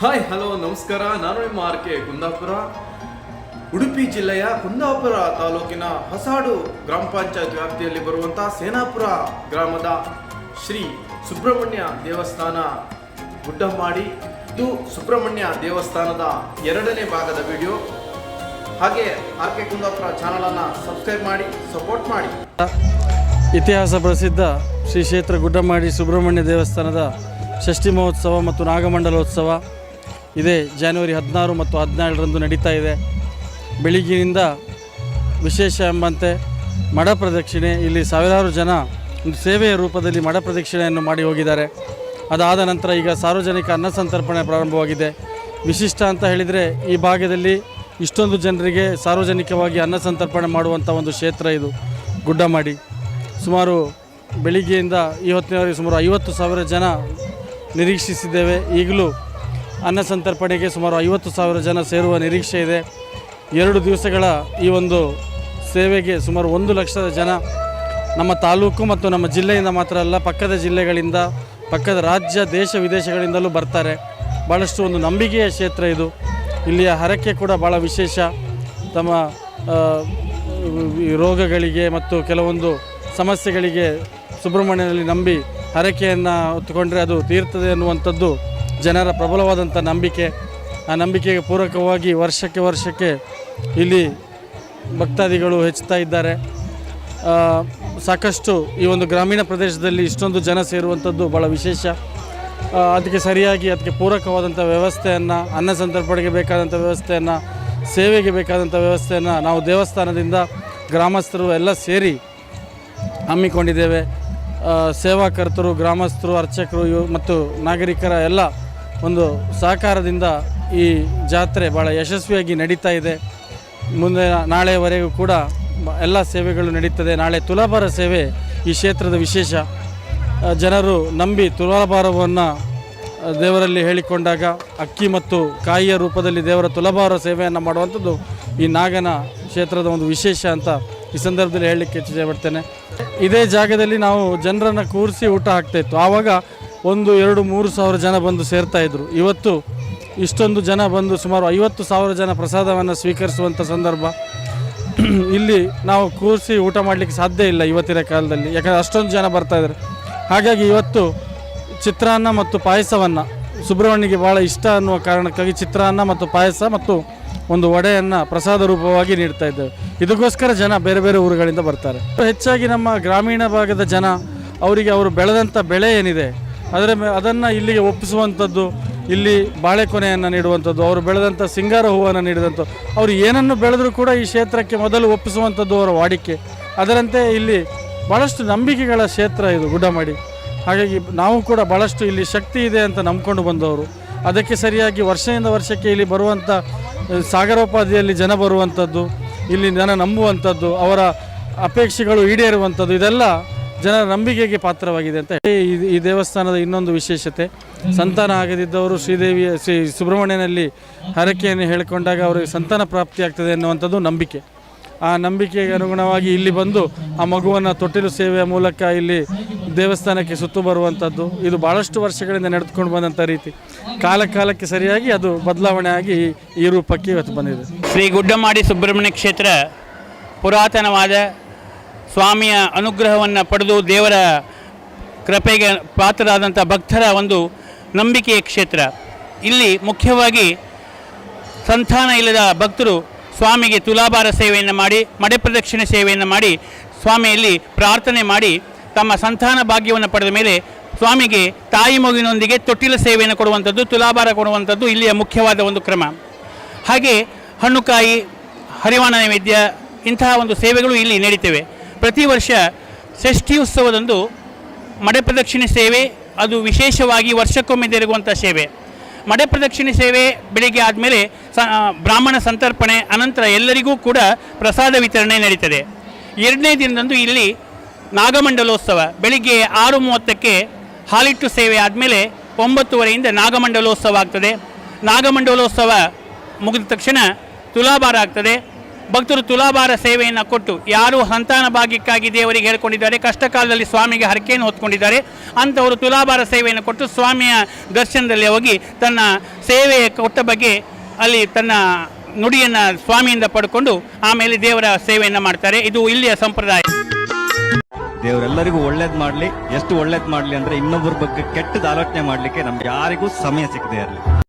Hi hello ನಮಸ್ಕಾರ. ನಾನು ನಿಮ್ಮ ಆರ್ ಕೆ ಕುಂದಾಪುರ. ಉಡುಪಿ ಜಿಲ್ಲೆಯ ಕುಂದಾಪುರ ತಾಲೂಕಿನ ಹೊಸಾಡು ಗ್ರಾಮ ಪಂಚಾಯತ್ ವ್ಯಾಪ್ತಿಯಲ್ಲಿ ಬರುವಂತಹ ಸೇನಾಪುರ ಗ್ರಾಮದ ಶ್ರೀ ಸುಬ್ರಹ್ಮಣ್ಯ ದೇವಸ್ಥಾನ ಗುಡ್ಡಮಾಡಿ ಇದು ಸುಬ್ರಹ್ಮಣ್ಯ ದೇವಸ್ಥಾನದ ಎರಡನೇ ಭಾಗದ ವಿಡಿಯೋ ಹಾಗೆ ಆರ್ ಕೆ ಕುಂದಾಪುರ ಚಾನಲನ್ನು ಸಬ್ಸ್ಕ್ರೈಬ್ ಮಾಡಿ ಸಪೋರ್ಟ್ ಮಾಡಿ. ಇತಿಹಾಸ ಪ್ರಸಿದ್ಧ ಶ್ರೀ ಕ್ಷೇತ್ರ ಗುಡ್ಡಮಾಡಿ ಸುಬ್ರಹ್ಮಣ್ಯ ದೇವಸ್ಥಾನದ ಷಷ್ಠಿ ಮಹೋತ್ಸವ ಮತ್ತು ನಾಗಮಂಡಲೋತ್ಸವ. ಇದೇ ಜಾನ್ವರಿ ಹದಿನಾರು ಮತ್ತು ಹದಿನೇಳರಂದು ನಡೀತಾ ಇದೆ. ಬೆಳಿಗ್ಗೆಯಿಂದ ವಿಶೇಷ ಎಂಬಂತೆ ಮಡ ಪ್ರದಕ್ಷಿಣೆ, ಇಲ್ಲಿ ಸಾವಿರಾರು ಜನ ಒಂದು ಸೇವೆಯ ರೂಪದಲ್ಲಿ ಮಡ ಪ್ರದಕ್ಷಿಣೆಯನ್ನು ಮಾಡಿ ಹೋಗಿದ್ದಾರೆ. ಅದಾದ ನಂತರ ಈಗ ಸಾರ್ವಜನಿಕ ಅನ್ನ ಸಂತರ್ಪಣೆ ಪ್ರಾರಂಭವಾಗಿದೆ. ವಿಶಿಷ್ಟ ಅಂತ ಹೇಳಿದರೆ ಈ ಭಾಗದಲ್ಲಿ ಇಷ್ಟೊಂದು ಜನರಿಗೆ ಸಾರ್ವಜನಿಕವಾಗಿ ಅನ್ನ ಸಂತರ್ಪಣೆ ಮಾಡುವಂಥ ಒಂದು ಕ್ಷೇತ್ರ ಇದು. ಗುಡ್ಡಮಾಡಿ. ಸುಮಾರು ಬೆಳಿಗ್ಗೆಯಿಂದ ಈ ಹೊತ್ತಿನವರೆಗೆ ಸುಮಾರು ಐವತ್ತು ಸಾವಿರ ಜನ ನಿರೀಕ್ಷಿಸಿದ್ದೇವೆ. ಈಗಲೂ ಅನ್ನ ಸಂತರ್ಪಣೆಗೆ ಸುಮಾರು ಐವತ್ತು ಸಾವಿರ ಜನ ಸೇರುವ ನಿರೀಕ್ಷೆ ಇದೆ. ಎರಡು ದಿವಸಗಳ ಈ ಒಂದು ಸೇವೆಗೆ ಸುಮಾರು ಒಂದು ಲಕ್ಷದ ಜನ ನಮ್ಮ ತಾಲೂಕು ಮತ್ತು ನಮ್ಮ ಜಿಲ್ಲೆಯಿಂದ ಮಾತ್ರ ಅಲ್ಲ, ಪಕ್ಕದ ಜಿಲ್ಲೆಗಳಿಂದ, ಪಕ್ಕದ ರಾಜ್ಯ, ದೇಶ, ವಿದೇಶಗಳಿಂದಲೂ ಬರ್ತಾರೆ. ಭಾಳಷ್ಟು ಒಂದು ನಂಬಿಕೆಯ ಕ್ಷೇತ್ರ ಇದು. ಇಲ್ಲಿಯ ಹರಕೆ ಕೂಡ ಭಾಳ ವಿಶೇಷ. ತಮ್ಮ ರೋಗಗಳಿಗೆ ಮತ್ತು ಕೆಲವೊಂದು ಸಮಸ್ಯೆಗಳಿಗೆ ಸುಬ್ರಹ್ಮಣ್ಯನಲ್ಲಿ ನಂಬಿ ಹರಕೆಯನ್ನು ಹೊತ್ತುಕೊಂಡ್ರೆ ಅದು ತೀರ್ತದೆ ಅನ್ನುವಂಥದ್ದು ಜನರ ಪ್ರಬಲವಾದಂಥ ನಂಬಿಕೆ, ಆ ನಂಬಿಕೆಗೆ ಪೂರಕವಾಗಿ ವರ್ಷಕ್ಕೆ ವರ್ಷಕ್ಕೆ ಇಲ್ಲಿ ಭಕ್ತಾದಿಗಳು ಹೆಚ್ಚುತ್ತಾ ಇದ್ದಾರೆ. ಸಾಕಷ್ಟು ಈ ಒಂದು ಗ್ರಾಮೀಣ ಪ್ರದೇಶದಲ್ಲಿ ಇಷ್ಟೊಂದು ಜನ ಸೇರುವಂಥದ್ದು ಭಾಳ ವಿಶೇಷ. ಅದಕ್ಕೆ ಸರಿಯಾಗಿ ಅದಕ್ಕೆ ಪೂರಕವಾದಂಥ ವ್ಯವಸ್ಥೆಯನ್ನು, ಅನ್ನ ಸಂತರ್ಪಣೆಗೆ ಬೇಕಾದಂಥ ವ್ಯವಸ್ಥೆಯನ್ನು, ಸೇವೆಗೆ ಬೇಕಾದಂಥ ವ್ಯವಸ್ಥೆಯನ್ನು ನಾವು ದೇವಸ್ಥಾನದಿಂದ ಗ್ರಾಮಸ್ಥರು ಎಲ್ಲ ಸೇರಿ ಹಮ್ಮಿಕೊಂಡಿದ್ದೇವೆ. ಸೇವಾಕರ್ತರು, ಗ್ರಾಮಸ್ಥರು, ಅರ್ಚಕರು ಮತ್ತು ನಾಗರಿಕರ ಎಲ್ಲ ಒಂದು ಸಹಕಾರದಿಂದ ಈ ಜಾತ್ರೆ ಭಾಳ ಯಶಸ್ವಿಯಾಗಿ ನಡೀತಾ ಇದೆ. ಮುಂದೆ ನಾಳೆವರೆಗೂ ಕೂಡ ಎಲ್ಲ ಸೇವೆಗಳು ನಡೀತದೆ. ನಾಳೆ ತುಲಾಭಾರ ಸೇವೆ ಈ ಕ್ಷೇತ್ರದ ವಿಶೇಷ. ಜನರು ನಂಬಿ ತುಲಾಭಾರವನ್ನು ದೇವರಲ್ಲಿ ಹೇಳಿಕೊಂಡಾಗ ಅಕ್ಕಿ ಮತ್ತು ಕಾಯಿಯ ರೂಪದಲ್ಲಿ ದೇವರ ತುಲಭಾರ ಸೇವೆಯನ್ನು ಮಾಡುವಂಥದ್ದು ಈ ನಾಗನ ಕ್ಷೇತ್ರದ ಒಂದು ವಿಶೇಷ ಅಂತ ಈ ಸಂದರ್ಭದಲ್ಲಿ ಹೇಳಲಿಕ್ಕೆ ಇಚ್ಛೆಪಡ್ತೇನೆ ಇದೇ ಜಾಗದಲ್ಲಿ ನಾವು ಜನರನ್ನು ಕೂರಿಸಿ ಊಟ ಹಾಕ್ತಾ ಇತ್ತು. ಆವಾಗ ಒಂದು, ಎರಡು, ಮೂರು ಸಾವಿರ ಜನ ಬಂದು ಸೇರ್ತಾ ಇದ್ರು. ಇವತ್ತು ಇಷ್ಟೊಂದು ಜನ ಬಂದು ಸುಮಾರು ಐವತ್ತು ಸಾವಿರ ಜನ ಪ್ರಸಾದವನ್ನು ಸ್ವೀಕರಿಸುವಂಥ ಸಂದರ್ಭ. ಇಲ್ಲಿ ನಾವು ಕೂರಿಸಿ ಊಟ ಮಾಡಲಿಕ್ಕೆ ಸಾಧ್ಯ ಇಲ್ಲ ಇವತ್ತಿನ ಕಾಲದಲ್ಲಿ. ಯಾಕಂದರೆ ಅಷ್ಟೊಂದು ಜನ ಬರ್ತಾ ಇದ್ದಾರೆ ಹಾಗಾಗಿ ಇವತ್ತು ಚಿತ್ರಾನ್ನ ಮತ್ತು ಪಾಯಸವನ್ನು ಸುಬ್ರಹ್ಮಣ್ಯಗೆ ಭಾಳ ಇಷ್ಟ ಅನ್ನುವ ಕಾರಣಕ್ಕಾಗಿ ಚಿತ್ರಾನ್ನ ಮತ್ತು ಪಾಯಸ ಮತ್ತು ಒಂದು ವಡೆಯನ್ನು ಪ್ರಸಾದ ರೂಪವಾಗಿ ನೀಡ್ತಾ ಇದ್ದೇವೆ ಇದಕ್ಕೋಸ್ಕರ ಜನ ಬೇರೆ ಬೇರೆ ಊರುಗಳಿಂದ ಬರ್ತಾರೆ. ಹೆಚ್ಚಾಗಿ ನಮ್ಮ ಗ್ರಾಮೀಣ ಭಾಗದ ಜನ, ಅವರಿಗೆ ಅವರು ಬೆಳೆದಂಥ ಬೆಳೆ ಏನಿದೆ ಅದರ ಅದನ್ನು ಇಲ್ಲಿಗೆ ಒಪ್ಪಿಸುವಂಥದ್ದು, ಇಲ್ಲಿ ಬಾಳೆಕೊನೆಯನ್ನು ನೀಡುವಂಥದ್ದು, ಅವರು ಬೆಳೆದಂಥ ಸಿಂಗಾರ ಹೂವನ್ನು ನೀಡಿದಂಥ, ಅವರು ಏನನ್ನು ಬೆಳೆದರೂ ಕೂಡ ಈ ಕ್ಷೇತ್ರಕ್ಕೆ ಮೊದಲು ಒಪ್ಪಿಸುವಂಥದ್ದು ಅವರ ವಾಡಿಕೆ. ಅದರಂತೆ ಇಲ್ಲಿ ಭಾಳಷ್ಟು ನಂಬಿಕೆಗಳ ಕ್ಷೇತ್ರ ಇದು ಗುಡ್ಡಮಾಡಿ ಹಾಗಾಗಿ ನಾವು ಕೂಡ ಭಾಳಷ್ಟು ಇಲ್ಲಿ ಶಕ್ತಿ ಇದೆ ಅಂತ ನಂಬ್ಕೊಂಡು ಬಂದವರು. ಅದಕ್ಕೆ ಸರಿಯಾಗಿ ವರ್ಷದಿಂದ ವರ್ಷಕ್ಕೆ ಇಲ್ಲಿ ಬರುವಂಥ ಸಾಗರೋಪಾದಿಯಲ್ಲಿ ಜನ ಬರುವಂಥದ್ದು, ಇಲ್ಲಿ ಜನ ನಂಬುವಂಥದ್ದು, ಅವರ ಅಪೇಕ್ಷೆಗಳು ಈಡೇರುವಂಥದ್ದು, ಇದೆಲ್ಲ ಜನರ ನಂಬಿಕೆಗೆ ಪಾತ್ರವಾಗಿದೆ ಅಂತ ಈ- ದೇವಸ್ಥಾನದ ಇನ್ನೊಂದು ವಿಶೇಷತೆ, ಸಂತಾನ ಆಗದಿದ್ದವರು ಶ್ರೀದೇವಿಯ ಶ್ರೀ ಸುಬ್ರಹ್ಮಣ್ಯನಲ್ಲಿ ಹರಕೆಯನ್ನು ಹೇಳಿಕೊಂಡಾಗ ಅವರಿಗೆ ಸಂತಾನ ಪ್ರಾಪ್ತಿಯಾಗ್ತದೆ ಅನ್ನುವಂಥದ್ದು ನಂಬಿಕೆ. ಆ ನಂಬಿಕೆಗೆ ಅನುಗುಣವಾಗಿ ಇಲ್ಲಿ ಬಂದು ಆ ಮಗುವನ್ನು ತೊಟ್ಟಿಲು ಸೇವೆಯ ಮೂಲಕ ಇಲ್ಲಿ ದೇವಸ್ಥಾನಕ್ಕೆ ಸುತ್ತು ಬರುವಂಥದ್ದು. ಇದು ಭಾಳಷ್ಟು ವರ್ಷಗಳಿಂದ ನಡೆದುಕೊಂಡು ಬಂದಂಥ ರೀತಿ. ಕಾಲ ಕಾಲಕ್ಕೆ ಸರಿಯಾಗಿ ಅದು ಬದಲಾವಣೆ ಆಗಿ ಈ ರೂಪಕ್ಕೆ ಇವತ್ತು ಬಂದಿದೆ. ಶ್ರೀ ಗುಡ್ಡಮಾಡಿ ಸುಬ್ರಹ್ಮಣ್ಯ ಕ್ಷೇತ್ರ ಪುರಾತನವಾದ ಸ್ವಾಮಿಯ ಅನುಗ್ರಹವನ್ನು ಪಡೆದು ದೇವರ ಕೃಪೆಗೆ ಪಾತ್ರರಾದಂಥ ಭಕ್ತರ ಒಂದು ನಂಬಿಕೆಯ ಕ್ಷೇತ್ರ. ಇಲ್ಲಿ ಮುಖ್ಯವಾಗಿ ಸಂತಾನ ಇಲ್ಲದ ಭಕ್ತರು ಸ್ವಾಮಿಗೆ ತುಲಾಭಾರ ಸೇವೆಯನ್ನು ಮಾಡಿ, ಮಡೆ ಪ್ರದಕ್ಷಿಣೆ ಸೇವೆಯನ್ನು ಮಾಡಿ, ಸ್ವಾಮಿಯಲ್ಲಿ ಪ್ರಾರ್ಥನೆ ಮಾಡಿ, ತಮ್ಮ ಸಂತಾನ ಭಾಗ್ಯವನ್ನು ಪಡೆದ ಮೇಲೆ ಸ್ವಾಮಿಗೆ ತಾಯಿ ಮಗುವಿನೊಂದಿಗೆ ತೊಟ್ಟಿಲ ಸೇವೆಯನ್ನು ಕೊಡುವಂಥದ್ದು ತುಲಾಭಾರ ಕೊಡುವಂಥದ್ದು ಇಲ್ಲಿಯ ಮುಖ್ಯವಾದ ಒಂದು ಕ್ರಮ. ಹಾಗೆ ಹಣ್ಣುಕಾಯಿ, ಹರಿವಾಣ ನೈವೇದ್ಯ ಇಂತಹ ಒಂದು ಸೇವೆಗಳು ಇಲ್ಲಿ ನಡೀತವೆ. ಪ್ರತಿ ವರ್ಷ ಷಷ್ಠಿ ಉತ್ಸವದಂದು ಮಡೆ ಪ್ರದಕ್ಷಿಣೆ ಸೇವೆ, ಅದು ವಿಶೇಷವಾಗಿ ವರ್ಷಕ್ಕೊಮ್ಮೆ ಜರುಗುವಂಥ ಸೇವೆ. ಮಡೆ ಪ್ರದಕ್ಷಿಣೆ ಸೇವೆ ಬೆಳಿಗ್ಗೆ ಆದಮೇಲೆ ಸ ಬ್ರಾಹ್ಮಣ ಸಂತರ್ಪಣೆ, ಅನಂತರ ಎಲ್ಲರಿಗೂ ಕೂಡ ಪ್ರಸಾದ ವಿತರಣೆ ನಡೀತದೆ. ಎರಡನೇ ದಿನದಂದು ಇಲ್ಲಿ ನಾಗಮಂಡಲೋತ್ಸವ, ಬೆಳಿಗ್ಗೆ ಆರು ಮೂವತ್ತಕ್ಕೆ ಹಾಲಿಟ್ಟು ಸೇವೆ ಆದಮೇಲೆ ಒಂಬತ್ತುವರೆಯಿಂದ ನಾಗಮಂಡಲೋತ್ಸವ ಆಗ್ತದೆ. ನಾಗಮಂಡಲೋತ್ಸವ ಮುಗಿದ ತಕ್ಷಣ ತುಲಾಭಾರ ಆಗ್ತದೆ. ಭಕ್ತರು ತುಲಾಭಾರ ಸೇವೆಯನ್ನು ಕೊಟ್ಟು ಯಾರು ಸಂತಾನ ಭಾಗ್ಯಕ್ಕಾಗಿ ದೇವರಿಗೆ ಹೇಳ್ಕೊಂಡಿದ್ದಾರೆ ಕಷ್ಟ ಕಾಲದಲ್ಲಿ ಸ್ವಾಮಿಗೆ ಹರಕೆಯನ್ನು ಹೊತ್ಕೊಂಡಿದ್ದಾರೆ, ಅಂಥವರು ತುಲಾಭಾರ ಸೇವೆಯನ್ನು ಕೊಟ್ಟು ಸ್ವಾಮಿಯ ದರ್ಶನದಲ್ಲಿ ಹೋಗಿ ತನ್ನ ಸೇವೆಯ ಕೊಟ್ಟ ಬಗ್ಗೆ ಅಲ್ಲಿ ತನ್ನ ನುಡಿಯನ್ನು ಸ್ವಾಮಿಯಿಂದ ಪಡ್ಕೊಂಡು ಆಮೇಲೆ ದೇವರ ಸೇವೆಯನ್ನು ಮಾಡ್ತಾರೆ. ಇದು ಇಲ್ಲಿಯ ಸಂಪ್ರದಾಯ. ದೇವರೆಲ್ಲರಿಗೂ ಒಳ್ಳೇದು ಮಾಡಲಿ, ಎಷ್ಟು ಒಳ್ಳೇದು ಮಾಡಲಿ ಅಂದರೆ ಇನ್ನೊಬ್ಬರ ಬಗ್ಗೆ ಕೆಟ್ಟದ ಆಲೋಚನೆ ಮಾಡಲಿಕ್ಕೆ ನಮ್ಗೆ ಯಾರಿಗೂ ಸಮಯ ಸಿಗದೆ ಇರಲಿ.